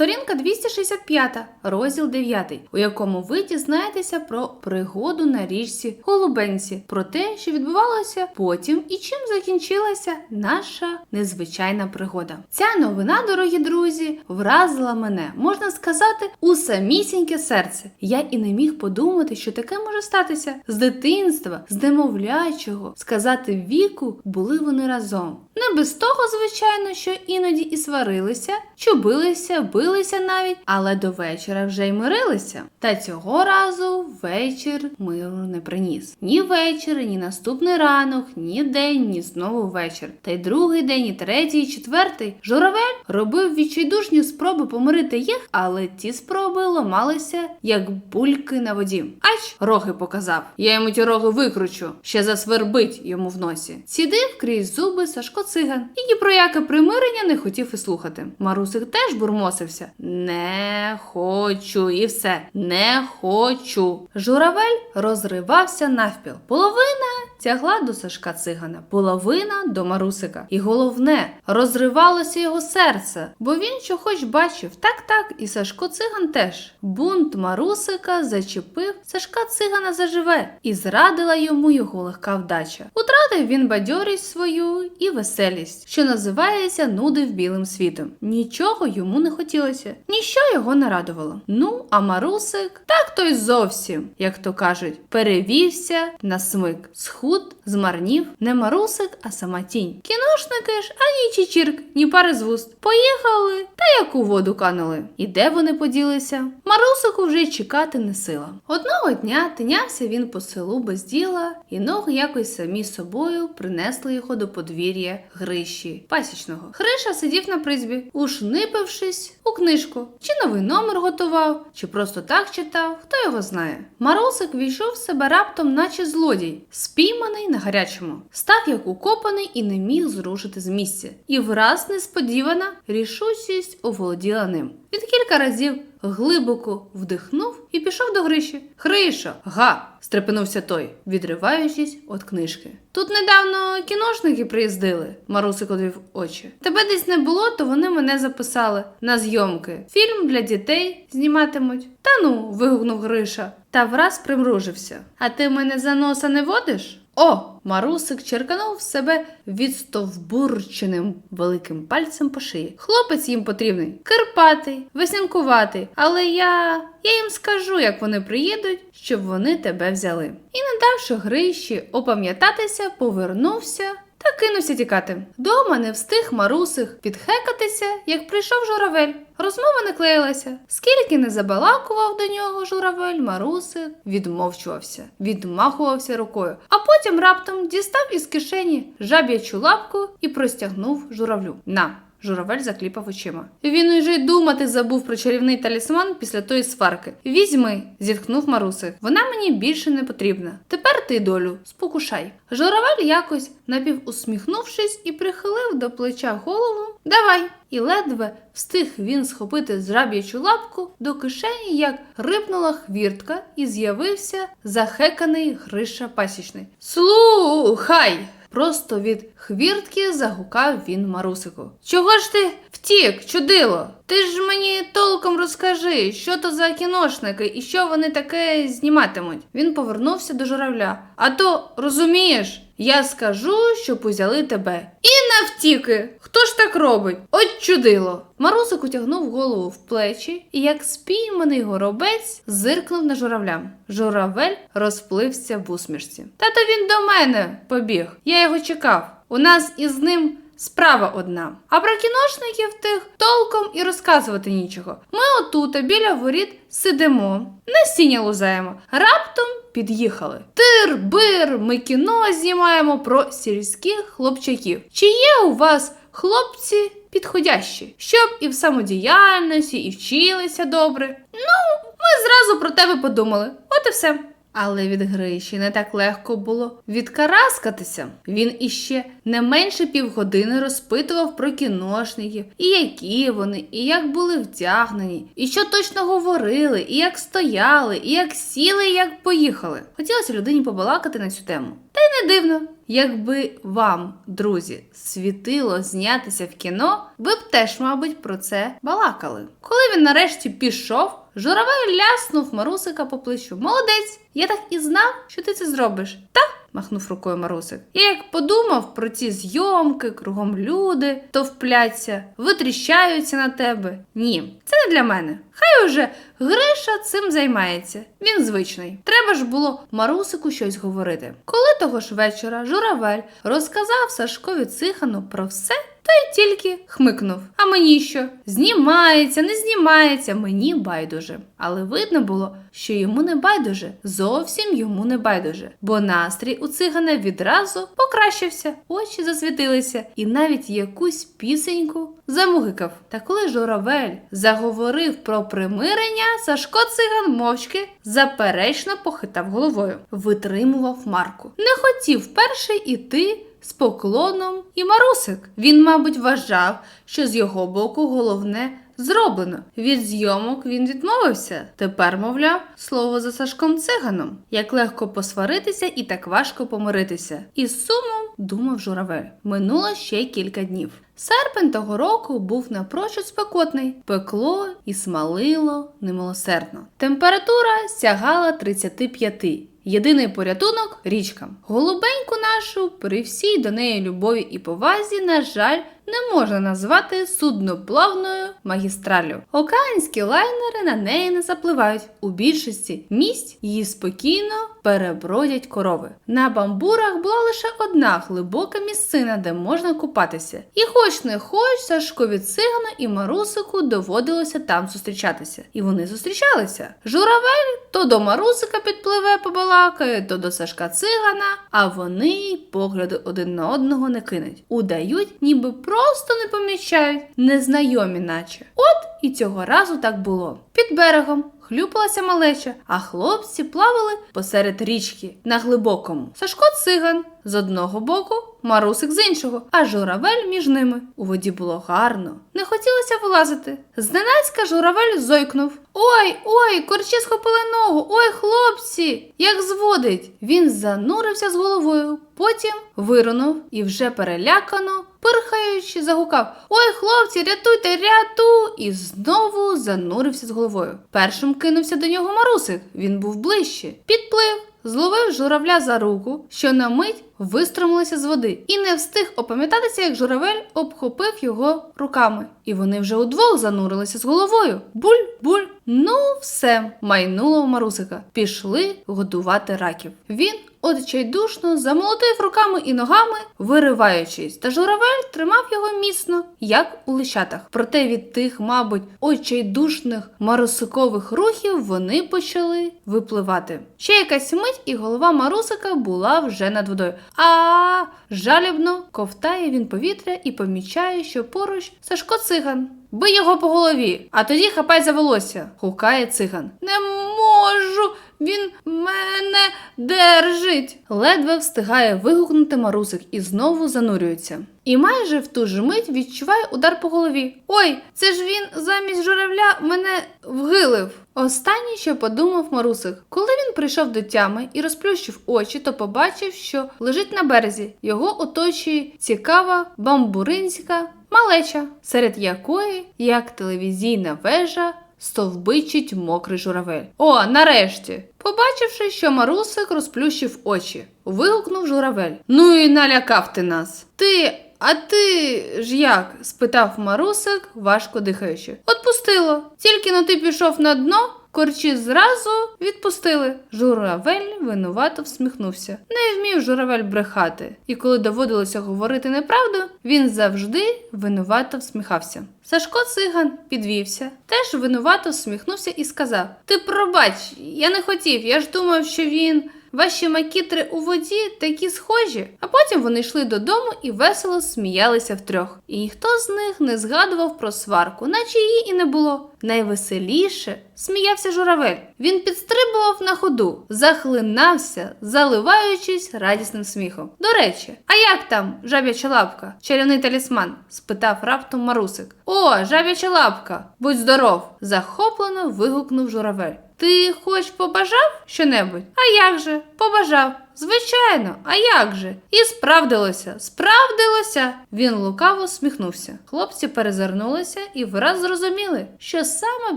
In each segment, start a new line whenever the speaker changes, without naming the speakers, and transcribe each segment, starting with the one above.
Сторінка 265, розділ 9, у якому ви дізнаєтеся про пригоду на річці Голубенці, про те, що відбувалося потім і чим закінчилася наша незвичайна пригода. Ця новина, дорогі друзі, вразила мене, можна сказати, у самісіньке серце. Я і не міг подумати, що таке може статися з дитинства, з немовлячого, сказати віку, були вони разом. Не без того, звичайно, що іноді і сварилися, чубилися, билися навіть, але до вечора вже й мирилися. Та цього разу вечір миру не приніс. Ні вечір, ні наступний ранок, ні день, ні знову вечір. Та й другий день, і третій, і четвертий. Журавель робив відчайдушні спроби помирити їх, але ті спроби ламалися, як бульки на воді. Ач, роги показав. Я йому ті роги викручу, ще засвербить йому в носі. Сідив крізь зуби Сашко циган, і ні про яке примирення не хотів і слухати. Марусик теж бурмосився. Не хочу, і все. Не хочу. Журавель розривався навпіл. Половина тягла до Сашка цигана, половина до Марусика. І головне, розривалося його серце, бо він що хоч бачив, так так, і Сашко циган теж. Бунт Марусика зачепив Сашка цигана заживе, і зрадила йому його легка вдача. Утратив він бадьорість свою і веселість, що називається нудив білим світом. Нічого йому не хотілося, ніщо його не радувало. Ну, а Марусик так то й зовсім, як то кажуть, перевівся на смик. Схуд змарнів не Марусик, а сама тінь. Кіношники ж ані чечірк, ні пари з вуст. Поїхали та як у воду канули. І де вони поділися? Марусику вже чекати не сила. Одного дня тинявся він по селу без діла, і ноги якось самі собою принесли його до подвір'я Гриші пасічного. Гриша сидів на призбі, ушнипившись у книжку, чи новий номер готував, чи просто так читав, хто його знає. Марусик війшов в себе раптом, наче злодій, спійманий на гарячому, став як укопаний і не міг зрушити з місця. І враз несподівана рішучість оволоділа ним. Він кілька разів глибоко вдихнув і пішов до Гриші. Гриша, га! стрепенувся той, відриваючись від книжки. Тут недавно кіношники приїздили, Марусик одвів очі. Тебе десь не було, то вони мене записали на зйомки. Фільм для дітей зніматимуть. Та ну. вигукнув Гриша, та враз примружився. А ти мене за носа не водиш? О! Марусик черканув себе відстовбурченим великим пальцем по шиї. Хлопець їм потрібний, кирпатий, веснянкуватий, але я. Я їм скажу, як вони приїдуть, щоб вони тебе взяли. І не давши Гриші опам'ятатися, повернувся та кинувся тікати. Дома не встиг марусих підхекатися, як прийшов журавель. Розмова не клеїлася. Скільки не забалакував до нього журавель, Марусик відмовчувався, відмахувався рукою, а потім раптом дістав із кишені жаб'ячу лапку і простягнув журавлю. На. Журавель закліпав очима. Він уже й думати забув про чарівний талісман після тої сварки. Візьми, зітхнув Марусик. Вона мені більше не потрібна. Тепер ти долю, спокушай. Журавель якось напівусміхнувшись і прихилив до плеча голову. Давай. І ледве встиг він схопити жаб'ячу лапку до кишені, як рипнула хвіртка, і з'явився захеканий Гриша пасічний. Слухай! Просто від хвіртки загукав він Марусику. Чого ж ти втік, чудило? Ти ж мені толком розкажи, що то за кіношники і що вони таке зніматимуть. Він повернувся до журавля. А то, розумієш, я скажу, щоб узяли тебе. І навтіки! Хто ж так робить? От чудило! Марусик утягнув голову в плечі і, як спійманий горобець, зиркнув на журавля. Журавель розплився в усмішці. Тато він до мене побіг. Я його чекав. У нас із ним. Справа одна. А про кіношників тих толком і розказувати нічого. Ми отут, біля воріт, сидимо, насіння лузаємо. Раптом під'їхали. Тир-бир, ми кіно знімаємо про сільських хлопчаків. Чи є у вас хлопці підходящі, щоб і в самодіяльності, і вчилися добре? Ну, ми зразу про тебе подумали. От і все. Але від Гриші не так легко було відкараскатися. Він іще не менше півгодини розпитував про кіношників, і які вони, і як були вдягнені, і що точно говорили, і як стояли, і як сіли, і як поїхали. Хотілося людині побалакати на цю тему. Та й не дивно. Якби вам, друзі, світило знятися в кіно, ви б теж, мабуть, про це балакали. Коли він нарешті пішов, журавель ляснув Марусика по плечу. Молодець! Я так і знав, що ти це зробиш. Та? махнув рукою Марусик. Я як подумав про ці зйомки, кругом люди товпляться, витріщаються на тебе. Ні, це не для мене. Хай уже Гриша цим займається. Він звичний. Треба ж було Марусику щось говорити. Коли того ж вечора журавель розказав Сашкові Цихану про все, той тільки хмикнув. А мені що? Знімається, не знімається, мені байдуже. Але видно було, що йому не байдуже, зовсім йому не байдуже, бо настрій у цигана відразу покращився, очі засвітилися, і навіть якусь пісеньку замугикав. Та коли журавель заговорив про примирення, Сашко циган мовчки заперечно похитав головою, витримував Марку. Не хотів перший іти з поклоном і Марусик. Він, мабуть, вважав, що з його боку головне зроблено. Від зйомок він відмовився. Тепер, мовляв, слово за Сашком циганом. Як легко посваритися і так важко помиритися. І з сумом думав журавель. Минуло ще кілька днів. Серпень того року був напрочуд спекотний, пекло і смалило немилосердно. Температура сягала 35. Єдиний порятунок річка. Голубеньку нашу при всій до неї любові і повазі, на жаль, не можна назвати судноплавною магістраллю. Океанські лайнери на неї не запливають. У більшості місць її спокійно перебродять корови. На бамбурах була лише одна глибока місцина, де можна купатися. І хоч не хоч, Сашкові цигану і Марусику доводилося там зустрічатися. І вони зустрічалися. Журавель то до Марусика підпливе побалакає, то до Сашка цигана, а вони й погляди один на одного не кинуть. Удають, ніби просто не помічають, незнайомі, наче. От і цього разу так було. Під берегом хлюпалася малеча, а хлопці плавали посеред річки на глибокому. Сашко циган з одного боку, Марусик з іншого, а журавель між ними. У воді було гарно. Не хотілося вилазити. Зненацька журавель зойкнув. Ой, ой, корчі схопили ногу, ой, хлопці, як зводить. Він занурився з головою, потім вирунув і вже перелякано, пирхаючи, загукав Ой, хлопці, рятуйте, ряту! І знову занурився з головою. Першим кинувся до нього Марусик. Він був ближче. Підплив. Зловив журавля за руку, що на мить вистромилися з води, і не встиг опам'ятатися, як журавель обхопив його руками. І вони вже удвох занурилися з головою. Буль, буль. Ну, все, майнуло Марусика. Пішли годувати раків. Він отчайдушно замолотив руками і ногами, вириваючись, та журавель тримав його міцно, як у лищатах. Проте від тих, мабуть, отчайдушних марусикових рухів вони почали випливати. Ще якась мить, і голова Марусика була вже над водою. А жалібно ковтає він повітря і помічає, що поруч Сашко циган. Бий його по голові, а тоді хапай за волосся, гукає циган. Не можу, він мене держить. Ледве встигає вигукнути Марусик і знову занурюється. І майже в ту ж мить відчуває удар по голові. Ой, це ж він замість журавля мене вгилив. Останнє, що подумав Марусик, коли він прийшов до тями і розплющив очі, то побачив, що лежить на березі. Його оточує цікава бамбуринська малеча, серед якої, як телевізійна вежа, стовбичить мокрий журавель. О, нарешті! Побачивши, що Марусик розплющив очі, вигукнув журавель. Ну і налякав ти нас. Ти. А ти ж як? спитав Марусик, важко дихаючи. Отпустило. Тільки но ти пішов на дно, корчі зразу відпустили. Журавель винувато всміхнувся. Не вмів журавель брехати, і коли доводилося говорити неправду, він завжди винувато всміхався. Сашко циган підвівся, теж винувато всміхнувся і сказав: Ти пробач, я не хотів, я ж думав, що він. Ваші макітри у воді такі схожі. А потім вони йшли додому і весело сміялися втрьох. І ніхто з них не згадував про сварку, наче її і не було. Найвеселіше сміявся журавель. Він підстрибував на ходу, захлинався, заливаючись радісним сміхом. До речі, а як там жаб'яча лапка, чарівний талісман? спитав раптом Марусик. О, жаб'яча лапка, будь здоров! захоплено вигукнув журавель. Ти хоч побажав щонебудь? А як же? Побажав. Звичайно, а як же? І справдилося, справдилося. Він лукаво сміхнувся. Хлопці перезирнулися і враз зрозуміли, що саме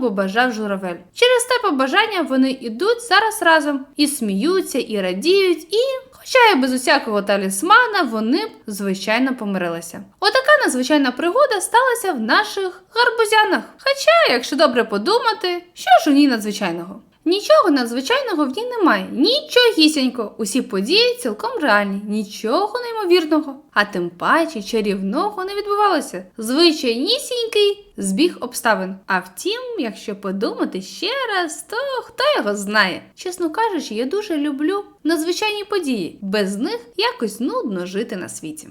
побажав журавель. Через те побажання вони ідуть зараз разом і сміються, і радіють, і. Хоча і без усякого талісмана вони б, звичайно, помирилися. Отака надзвичайна пригода сталася в наших гарбузянах. Хоча, якщо добре подумати, що ж у ній надзвичайного? Нічого надзвичайного в ній немає, нічогісінько. Усі події цілком реальні, нічого неймовірного. А тим паче чарівного не відбувалося. Звичайнісінький збіг обставин. А втім, якщо подумати ще раз, то хто його знає? Чесно кажучи, я дуже люблю надзвичайні події. Без них якось нудно жити на світі.